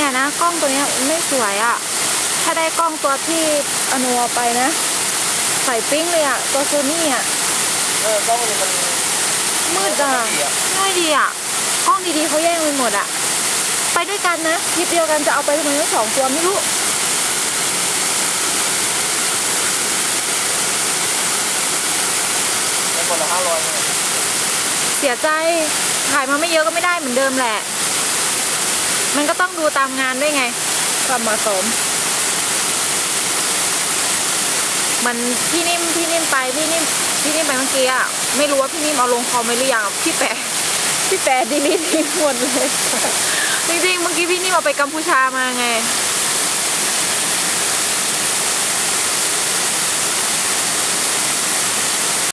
นะกล้องตัวเนี้ยไม่สวยอะ่ะ ถ้าได้กล้องตัวที่อโนเอาไปนะ ใส่ปิ้งเลยอะ่ะ ตัวโซนี่อะเออกล้องมันมันมืดอะง่ายดีอะกล้องดีๆเขาแย่งไปหมดอะ ไปด้วยกันนะทริปเดียวกันจะเอาไปทำไมทั้งสองตัวไม่รู้เป็นคนละห้าร้อยเสียใจถ่ายมาไม่เยอะก็ไม่ได้เหมือนเดิมแหละ มันก็ต้องดูตามงานด้วยไง ความเหมาะสม มันพี่นิ่มพี่นิ่มไปพี่นิ่มพี่นิ่มไปเมื่อกี้อะไม่รู้ว่าพี่นิ่มเอาลงคอมไว้หรือยังอะพี่แปะพี่แปะดีลีททิ้งหมดเลย จริงๆเมื่อกี้พี่นิ่มเอาไปกัมพูชามาไง